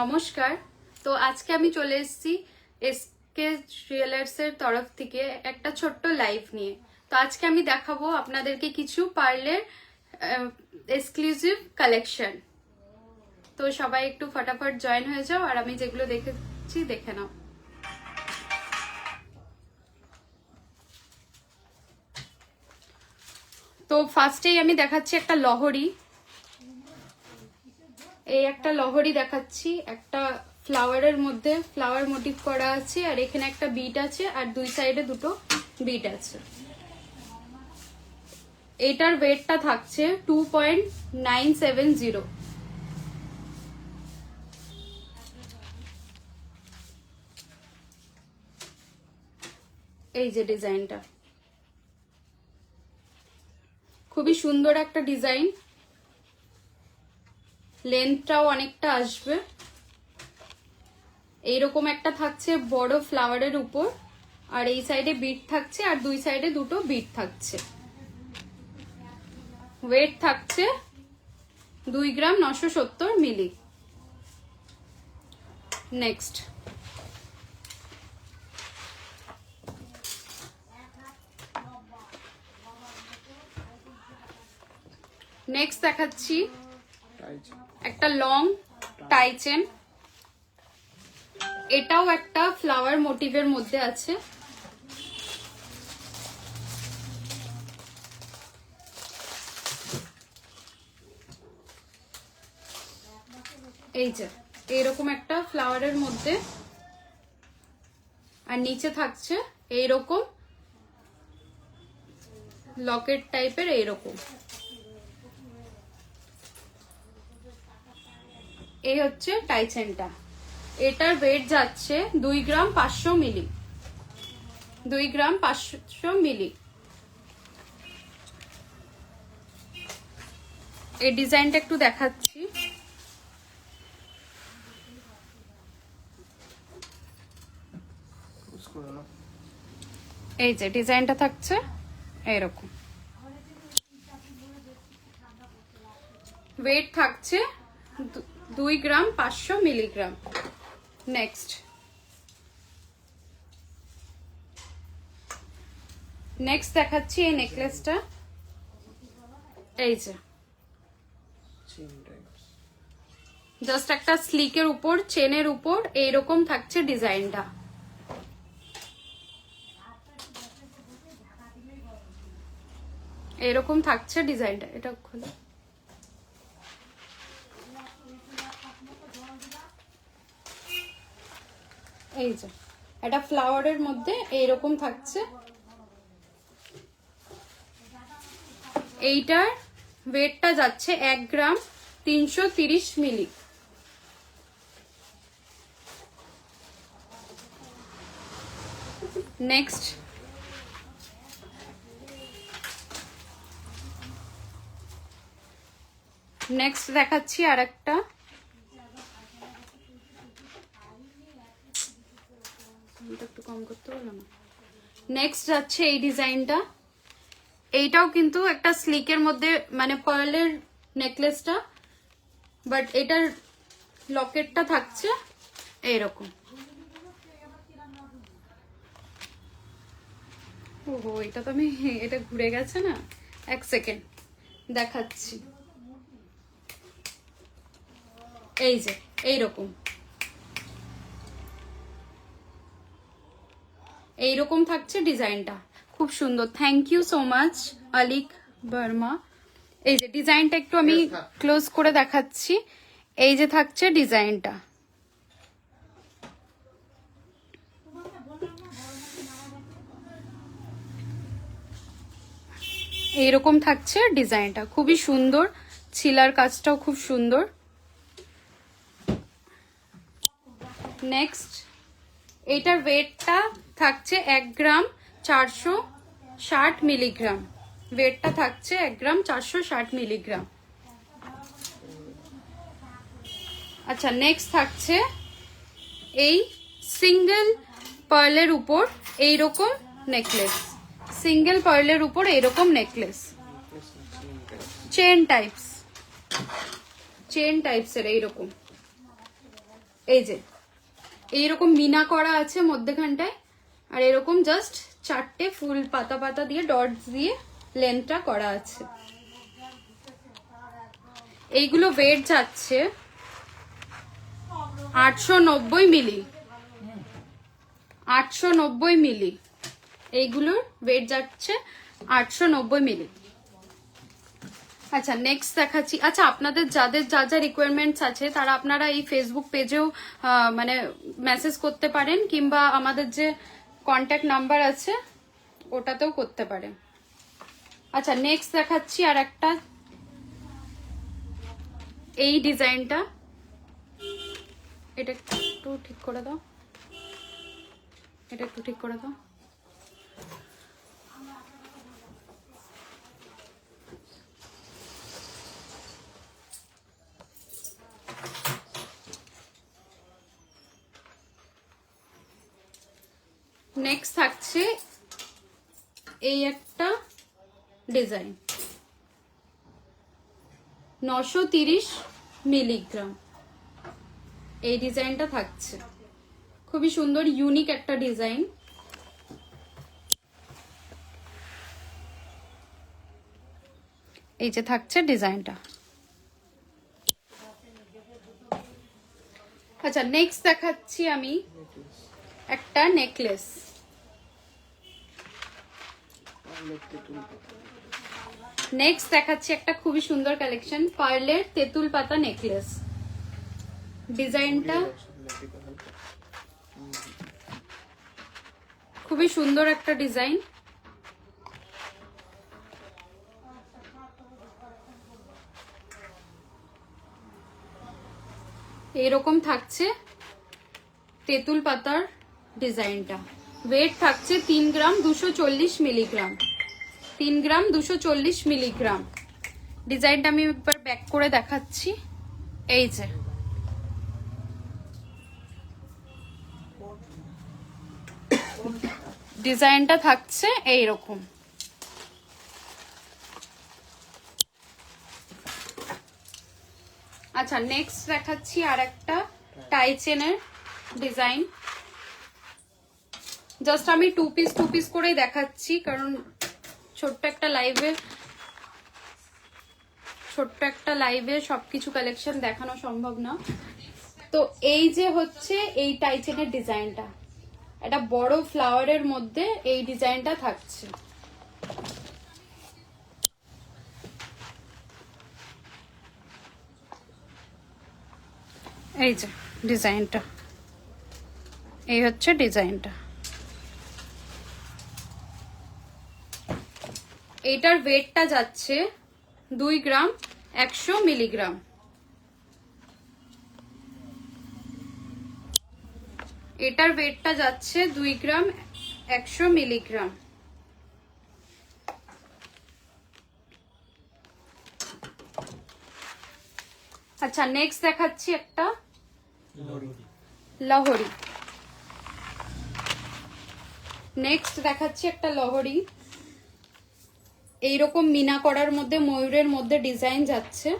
নমস্কার। তো আজকে আমি চলে এসেছি এসকে জুয়েলার্স এর তরফ থেকে একটা ছোট্ট লাইভ নিয়ে। তো আজকে আমি দেখাবো আপনাদেরকে কিছু পার্লের এক্সক্লুসিভ কালেকশন তো সবাই একটু ফটাফট জয়েন হয়ে যাও আর আমি যেগুলো দেখেছি দেখে নাও। তো ফার্স্টেই আমি দেখাচ্ছি একটা লহরি। এই একটা লহরি দেখাচ্ছি, একটা ফ্লাওয়ারের মধ্যে ফ্লাওয়ার মোটিভ করা আছে, আর এখানে একটা বিট আছে, আর দুই সাইডে দুটো বিট আছে। এটার ওয়েটটা থাকছে two point nine seven zero এই যে ডিজাইনটা। খুবই সুন্দর একটা ডিজাইন। লেন্থটাও অনেকটা আসবে। এইরকম একটা থাকছে বড় ফ্লাওয়ারের উপর, আর এই সাইডে বিট থাকছে, আর দুই সাইডে দুটো বিট থাকছে। ওয়েট থাকছে দুই গ্রাম নশো সত্তর মিলি। নেক্সট। নেক্সট দেখাচ্ছি। একটা লং টাই চেন এটাও একটা ফ্লাওয়ার মোটিভের মধ্যে আছে। এই যে এইরকম একটা ফ্লাওয়ারের মধ্যে। আর নিচে থাকছে এইরকম লকেট টাইপের এইরকম। এই হচ্ছে টাইচেনটা। এটার ওয়েট যাচ্ছে দুই গ্রাম পাঁচশো মিলি। দুই গ্রাম পাঁচশো মিলি। এই ডিজাইনটা একটু দেখাচ্ছি। এই যে ডিজাইনটা থাকছে, এইরকম। ওয়েট থাকছে দুই গ্রাম পাঁচশো মিলিগ্রাম। নেক্সট নেক্সট দেখাচ্ছি এই নেকলেসটা এই যে। জাস্ট একটা স্লিকের উপর চেনের উপর, এইরকম থাকছে ডিজাইনটা। এরকম থাকছে ডিজাইনটা। এটা খুলে। এই যে, এটা ফ্লাওয়ারের মধ্যে এইরকম থাকছে। এইটার ওয়েটটা যাচ্ছে এক গ্রাম তিনশো তিরিশ মিলি নেক্সট নেক্সট দেখাচ্ছি আর একটা এটা একটু কম করতে পারলাম নেক্সট যাচ্ছে এই ডিজাইনটা। এইটাও কিন্তু একটা স্লিকের মধ্যে মানে পার্লের নেকলেসটা বাট এটার লকেটটা থাকছে এইরকম। ওহো, এটা তো আমি, এটা ঘুরে গেছে না? এক সেকেন্ড দেখাচ্ছি। এই যে, এইরকম। এইরকম থাকছে ডিজাইনটা। খুব সুন্দর। থ্যাংক ইউ সো মাচ আলিক বর্মা এই যে ডিজাইনটা একটু আমি ক্লোজ করে দেখাচ্ছি। এই যে থাকছে ডিজাইনটা। এইরকম থাকছে ডিজাইনটা। খুবই সুন্দর। ছিলার কাজটাও খুব সুন্দর। নেক্সট এটার ওয়েটটা থাকছে এক গ্রাম চারশো ষাট মিলিগ্রাম। ওয়েটটা থাকছে এক গ্রাম চারশো ষাট মিলিগ্রাম। আচ্ছা নেক্সট থাকছে এই সিঙ্গেল পার্লের উপর এইরকম নেকলেস সিঙ্গেল পার্লের উপর এইরকম নেকলেস চেন টাইপস চেন টাইপসের এইরকম। এই যে এইরকম মিনা করা আছে মধ্যেখানটায়। আর এরকম জাস্ট চারটে ফুল পাতা পাতা দিয়ে ডটস দিয়ে লেন্থটা করা আছে। এইগুলো ওয়েট যাচ্ছে আটশো নব্বই মিলি। আটশো নব্বই মিলি। এইগুলোর ওয়েট যাচ্ছে আটশো নব্বই মিলি। আচ্ছা নেক্সট দেখাচ্ছি। আচ্ছা আপনাদের যাদের যা যা রিকোয়ারমেন্টস আছে, তারা আপনারা এই ফেসবুক পেজেও মানে মেসেজ করতে পারেন, কিংবা আমাদের যে কন্ট্যাক্ট নাম্বার আছে, ওটাতেও করতে পারেন। আচ্ছা নেক্সট দেখাচ্ছি আর একটা। এই ডিজাইনটা এটা একটু ঠিক করে দাও। এটা একটু ঠিক করে দাও। নেক্সট থাকছে এই একটা ডিজাইন নশো তিরিশ মিলিগ্রাম এই ডিজাইনটা থাকছে। খুবই সুন্দর ইউনিক একটা ডিজাইন এই যে থাকছে ডিজাইনটা আচ্ছা নেক্সট দেখাচ্ছি আমি একটা নেকলেস নেক্সট দেখাচ্ছি একটা খুবই সুন্দর কালেকশন পার্লের তেঁতুল পাতা নেকলেস ডিজাইনটা খুবই সুন্দর একটা ডিজাইন এরকম থাকছে তেঁতুল পাতার ডিজাইনটা ওয়েট থাকছে তিন গ্রাম, দুশো মিলিগ্রাম তিন গ্রাম দুশো চল্লিশ মিলিগ্রাম। ডিজাইনটা আমি একবার ব্যাক করে দেখাচ্ছি। এই যে। ডিজাইনটা থাকছে এই রকম আচ্ছা নেক্সট দেখাচ্ছি আর একটা টাই চেনের ডিজাইন। জাস্ট আমি টু পিস টু পিস করেই দেখাচ্ছি, কারণ ছোট্ট একটা লাইভে ছোট্ট একটা লাইভে সবকিছু কালেকশন দেখানো সম্ভব না। তো এই যে হচ্ছে এই টাইচেনের ডিজাইনটা একটা বড় ফ্লাওয়ারের মধ্যে এই ডিজাইনটা থাকছে। এই যে ডিজাইনটা এই হচ্ছে ডিজাইনটা এটার ওয়েটটা যাচ্ছে দুই গ্রাম একশো মিলিগ্রাম। এটার ওয়েটটা যাচ্ছে দুই গ্রাম একশো মিলিগ্রাম। আচ্ছা নেক্সট দেখাচ্ছি একটা লহরি। নেক্সট দেখাচ্ছি একটা লহরি। এইরকম মিনা করার মধ্যে, ময়ূরের মধ্যে ডিজাইন যাচ্ছে।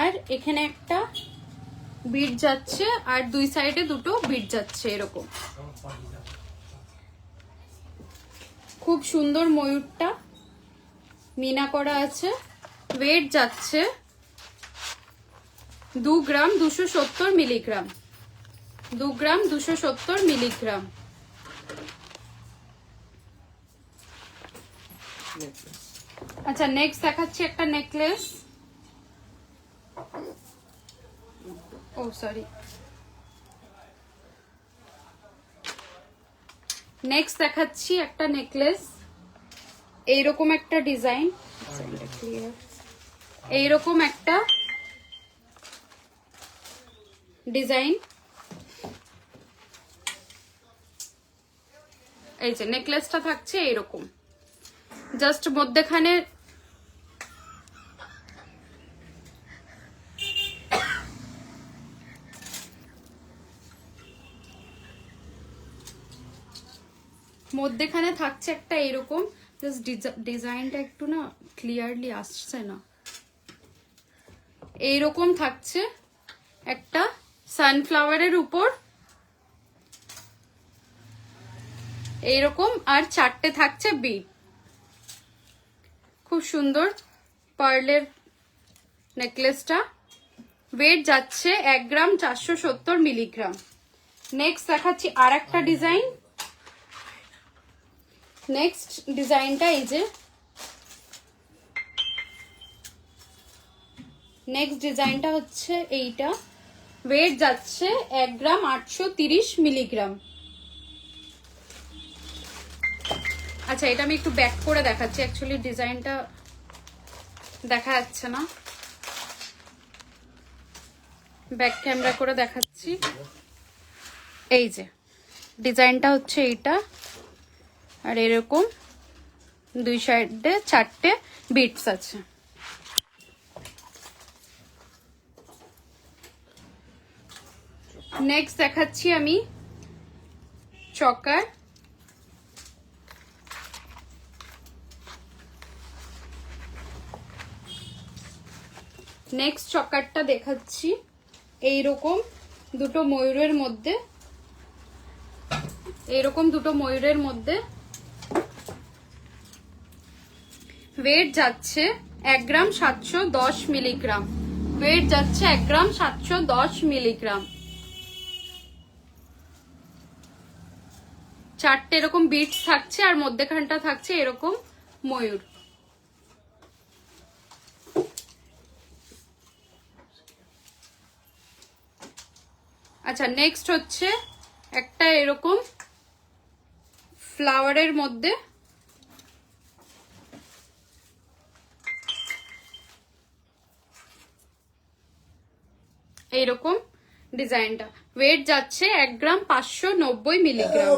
আর এখানে একটা বিট যাচ্ছে, আর দুই সাইডে দুটো বিট যাচ্ছে এরকম। খুব সুন্দর ময়ূরটা। মিনা করা আছে। ওয়েট যাচ্ছে দু গ্রাম দুশো সত্তর মিলিগ্রাম দু গ্রাম দুশো সত্তর মিলিগ্রাম আচ্ছা নেক্সট দেখাচ্ছি একটা নেকলেস ও সরি নেক্সট দেখাচ্ছি একটা নেকলেস এইরকম একটা ডিজাইন এইরকম একটা ডিজাইন এই যে নেকলেসটা থাকছে এইরকম। জাস্ট মধ্যেখানে মধ্যেখানে থাকছে একটা এরকম জাস্ট ডিজাইনটা একটু না ক্লিয়ারলি আসছে না। এইরকম থাকছে একটা সানফ্লাওয়ারের উপর। এইরকম আর চারটে থাকছে বিট খুব সুন্দর পার্লের নেকলেসটা। ওয়েট যাচ্ছে এক গ্রাম চারশো সত্তর মিলিগ্রাম। নেক্সট দেখাচ্ছি আর একটা ডিজাইন নেক্সট ডিজাইনটা এই যে। নেক্সট ডিজাইনটা হচ্ছে এইটা। ওয়েট যাচ্ছে এক গ্রাম আটশো তিরিশ মিলিগ্রাম। আচ্ছা এটা আমি একটু ব্যাক করে দেখাচ্ছি। অ্যাকচুয়ালি ডিজাইনটা দেখা যাচ্ছে না। ব্যাক ক্যামেরা করে দেখাচ্ছি। এই যে ডিজাইনটা হচ্ছে এইটা। আর এরকম দুই সাইডে চারটে বিটস আছে। নেক্সট দেখাচ্ছি আমি চকার নেক্সট চকারটা দেখাচ্ছি। এইরকম দুটো ময়ূরের মধ্যে। এইরকম দুটো ময়ূরের মধ্যে ওয়েট যাচ্ছে এক গ্রাম সাতশো দশ মিলিগ্রাম। ওয়েট যাচ্ছে এক গ্রাম সাতশো দশ মিলিগ্রাম। চারটে এরকম বিটস থাকছে আর মধ্যেখানটা থাকছে এরকম ময়ূর। আচ্ছা নেক্সট হচ্ছে একটা এরকম ফ্লাওয়ারের মধ্যে এইরকম ডিজাইনটা। ওয়েট যাচ্ছে এক গ্রাম পাঁচশো নব্বই মিলিগ্রাম।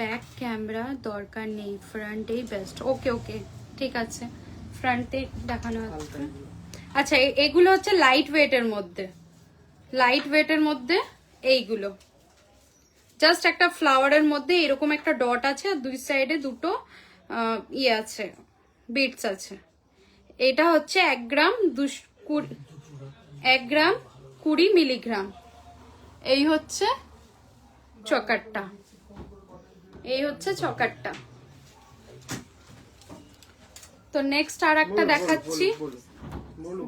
ব্যাক ক্যামেরা দরকার নেই ফ্রন্টেই বেস্ট ওকে ওকে ঠিক আছে। ফ্রন্টে দেখানো হচ্ছে। আচ্ছা এগুলো হচ্ছে লাইট ওয়েটের মধ্যে। লাইট ওয়েটের মধ্যে এইগুলো। জাস্ট একটা ফ্লাওয়ারের মধ্যে এরকম একটা ডট আছে, আর দুই সাইডে দুটো ইয়ে আছে বিটস আছে। এটা হচ্ছে এক গ্রাম দুশ কুড়ি, এক গ্রাম কুড়ি মিলিগ্রাম এই হচ্ছে চকারটা এই হচ্ছে চকারটা তো নেক্সট আর একটা দেখাচ্ছি।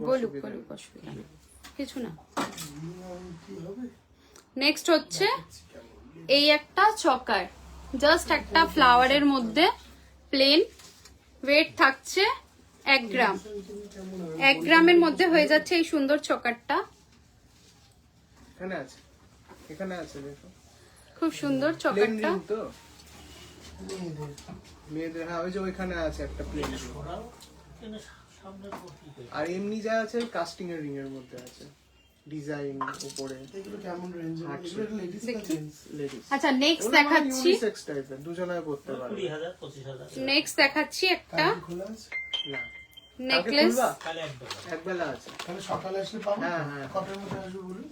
বলুক বলুক অসুবিধা কিছু না। নেক্সট হচ্ছে এই একটা চকার। জাস্ট একটা ফ্লাওয়ারের মধ্যে প্লেন ওয়েট থাকছে এক গ্রাম। এক গ্রামের মধ্যে হয়ে যাচ্ছে এই সুন্দর চকারটা। খুব সুন্দর চকারটা। রিং তো মেয়েদের হ্যাঁ ওই যে ওইখানে আছে একটা প্লেন আর এমনি যা আছে কাস্টিং এর রিং এর মধ্যে আছে। ডিজাইন উপরে। এগুলো কেমন রেঞ্জ এগুলো লেডিস লেডিস আচ্ছা নেক্সট দেখাচ্ছি। ইউনিসেক্স টাইপের দুজনায় পড়তে পারবে। কুড়ি হাজার পঁচিশ হাজার। নেক্সট দেখাচ্ছি একটা। না। নেকলেস কালে একবেলা আছে। তাহলে সকালে আসলে পাবো হ্যাঁ, হ্যাঁ। কটার মধ্যে আসব বলুন?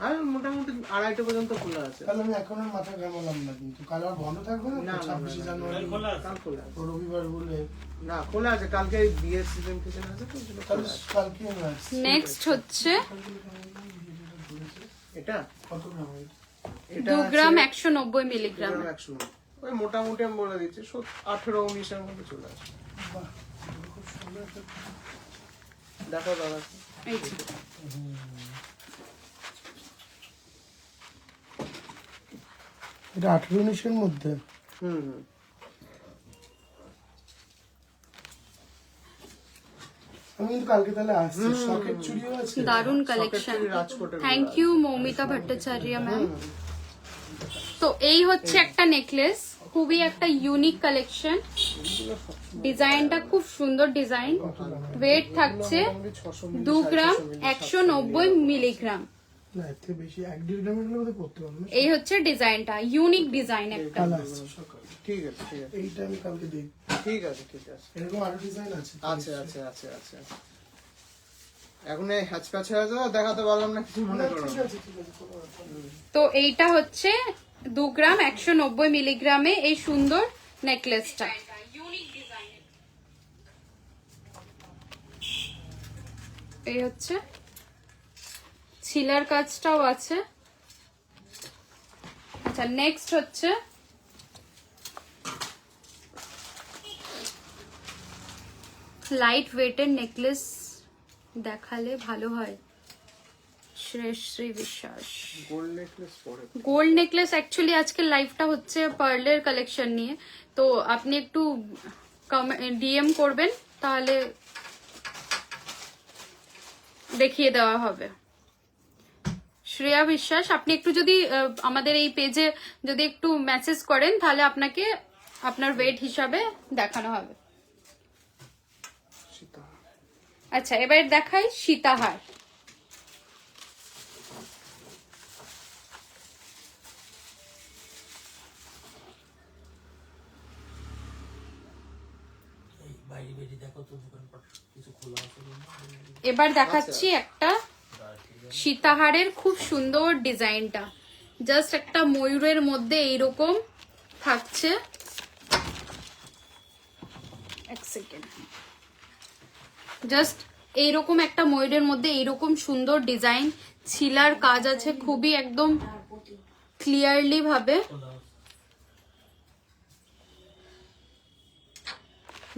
আর মোটামুটি আড়াইটা পর্যন্ত খোলা আছে। তাহলে আমি এখন আর মাথা ঘামালাম না কিন্তু। কাল আর বন্ধ থাকবে না? ছাব্বিশে। জানুয়ারি। খোলা কাল খোলা আছে। রবিবার বলে। না খোলা আছে। কালকে বিয়ের সিজন টিজন আছে তো তাহলে কালকে নেক্সট হচ্ছে এটা? কত গ্রাম এটা দু গ্রাম আছে- একশো নব্বই মিলিগ্রাম। গ্রাম একশো ওই মোটামুটি আমি বলে দিচ্ছি আঠেরো উনিশের মধ্যে চলে আসে। দেখো দাদা। এই এটা আঠেরো উনিশের মধ্যে। হুম হুম। আমি কিন্তু কালকে তাহলে আসছি। সকেট চুরিও আছে। দারুণ collection thank you Moumita Bhattacharya ma'am তো এই হচ্ছে একটা নেকলেস খুবই একটা ইউনিক কালেকশন ডিজাইনটা খুব সুন্দর ডিজাইন ওয়েট থাকছে মোটামুটি 600 মিলি, দু গ্রাম একশো নব্বই মিলিগ্রাম এই হচ্ছে ডিজাইনটা ইউনিক ডিজাইন একটা। ঠিক আছে এইটা আমি কালকে দেখি ঠিক আছে ঠিক আছে। এরকম ডিজাইন আছে আছে আছে আছে আছে। এখন পারলাম না তো এইটা হচ্ছে দু গ্রাম একশো নব্বই মিলিগ্রামে এই সুন্দর নেকলেসটা। এই হচ্ছে ছিলার কাজটাও আছে। আচ্ছা নেক্সট হচ্ছে লাইট ওয়েটের নেকলেস দেখালে ভালো হয়। Shreyashree Biswas. Gold necklace gold necklace actually আজকের লাইভটা হচ্ছে পার্লের কালেকশন নিয়ে। তো আপনি একটু ডিএম করবেন তাহলে দেখিয়ে দেওয়া হবে। শ্রেয়া বিশ্বাস আপনি একটু যদি আমাদের এই পেজে যদি একটু মেসেজ করেন তাহলে আপনাকে আপনার ওয়েট হিসাবে দেখানো হবে আচ্ছা এবার দেখাই সীতাহার। এবার দেখাচ্ছি একটা সীতাহারের খুব সুন্দর ডিজাইনটা। জাস্ট একটা ময়ূরের মধ্যে এইরকম থাকছে। জাস্ট এইরকম একটা ময়ূরের মধ্যে এইরকম সুন্দর ডিজাইন। ছিলার কাজ আছে খুবই একদম ক্লিয়ারলি ভাবে।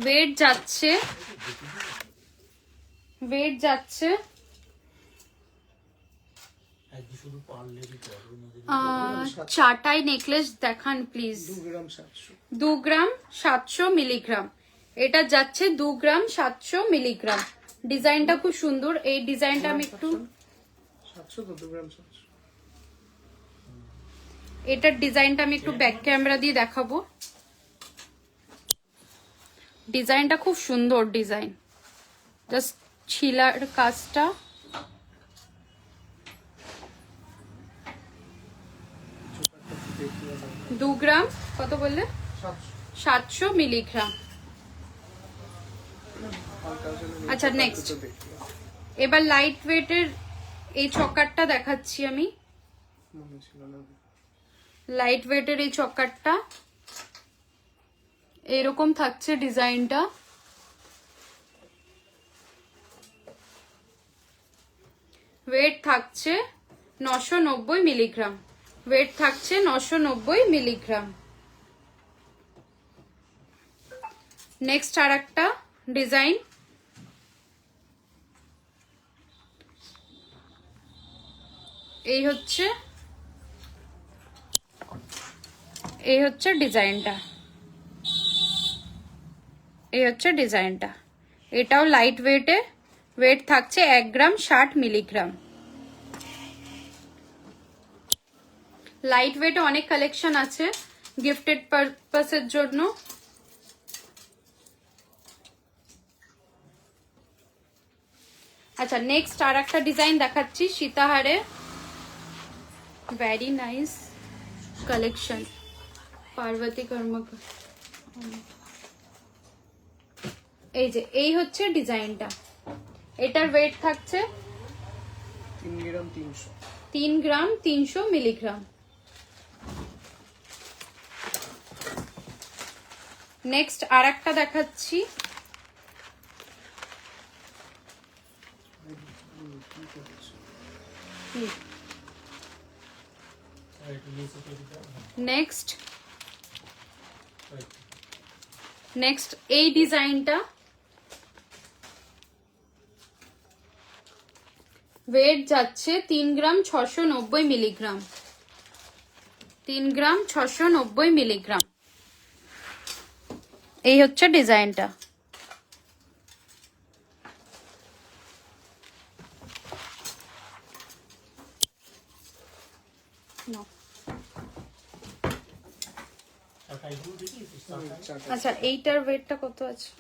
ওয়েট যাচ্ছে। ওয়েট যাচ্ছে। চাটাই নেকলেস দেখান প্লিজ দু গ্রাম সাতশো মিলিগ্রাম। এটা যাচ্ছে দু গ্রাম সাতশো মিলিগ্রাম। ডিজাইনটা খুব সুন্দর। এই ডিজাইনটা আমি একটু এটার ডিজাইনটা আমি একটু ব্যাক ক্যামেরা দিয়ে দেখাবো। ডিজাইনটা খুব সুন্দর ডিজাইন। জাস্ট ছিলার কাজটা দু গ্রাম কত বললে? সাতশো। মিলিগ্রাম। আচ্ছা, দেখি এবার লাইট ওয়েটের এই চকারটা দেখাচ্ছি আমি। লাইট ওয়েটের এই চক্কারটা। এরকম থাকছে ডিজাইনটা। ওয়েট থাকছে নশো নব্বই মিলিগ্রাম। ওয়েট থাকছে নশো নব্বই মিলিগ্রাম নেক্সট আর একটা ডিজাইন এই হচ্ছে এই হচ্ছে ডিজাইনটা। এই হচ্ছে ডিজাইনটা। এটাও লাইট ওয়েটে ওয়েট থাকছে এক গ্রাম ষাট মিলিগ্রাম লাইট ওয়েটে অনেক কালেকশন আছে গিফটেড পারপাসের জন্য। আচ্ছা নেক্সট আর একটা ডিজাইন দেখাচ্ছি সীতাহারে। Very nice collection Parbati Karmakar এই যে এই হচ্ছে ডিজাইনটা। এটার ওয়েট থাকছে তিন গ্রাম তিনশো। তিন গ্রাম তিনশো মিলিগ্রাম। নেক্সট আর একটা দেখাচ্ছি। নেক্সট. নেক্সট এই ডিজাইনটা। ওয়েট যাচ্ছে তিন গ্রাম ছশো নব্বই মিলিগ্রাম। তিন গ্রাম ছশো নব্বই মিলিগ্রাম। এই হচ্ছে ডিজাইনটা। আচ্ছা এইটার ওয়েটটা কত আছে?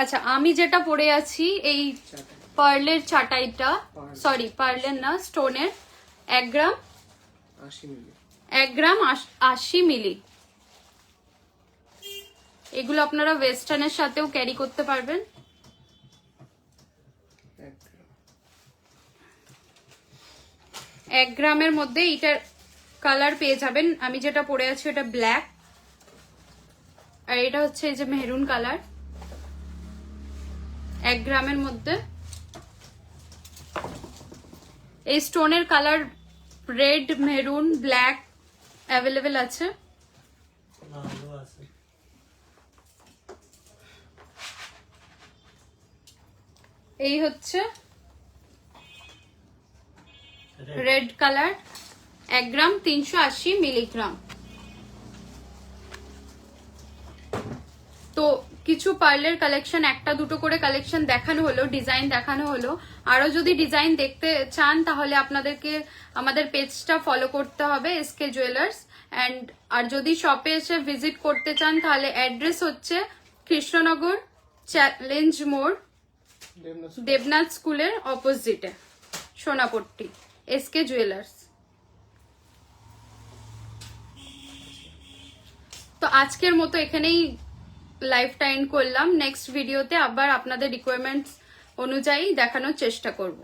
আচ্ছা আমি যেটা পরে আছি এই পার্লের চাটাইটা সরি পার্লের না স্টোনের এক গ্রাম আশি মিলি। এক গ্রাম আশ- মিলি। এগুলো আপনারা ওয়েস্টার্নের সাথেও ক্যারি করতে পারবেন। এক গ্রাম এক গ্রামের মধ্যে এটার কালার পেয়ে যাবেন। আমি যেটা পরে আছি ওটা ব্ল্যাক আর এটা হচ্ছে এই যে মেহরুন কালার এক গ্রামের মধ্যে। এই স্টোনের colour red maroon black available আছে? এই হচ্ছে রেড রেড কালার এক গ্রাম তিনশো আশি মিলিগ্রাম তো কিছু পার্লের কালেকশন একটা দুটো করে কালেকশন দেখানো হলো ডিজাইন দেখানো হলো। আরও যদি ডিজাইন দেখতে চান তাহলে আপনাদেরকে আমাদের পেজটা ফলো করতে হবে এসকে জুয়েলার্স অ্যান্ড আর যদি শপে এসে ভিজিট করতে চান তাহলে অ্যাড্রেস হচ্ছে কৃষ্ণনগর চ্যালেঞ্জ মোড় দেবনাথ দেবনাথ স্কুলের অপোজিটে সোনাপট্টি এসকে জুয়েলার্স তো আজকের মতো এখানেই লাইফটা এন্ড করলাম নেক্সট ভিডিওতে আবার আপনাদের রিকোয়ারমেন্টস অনুযায়ী দেখানোর চেষ্টা করব।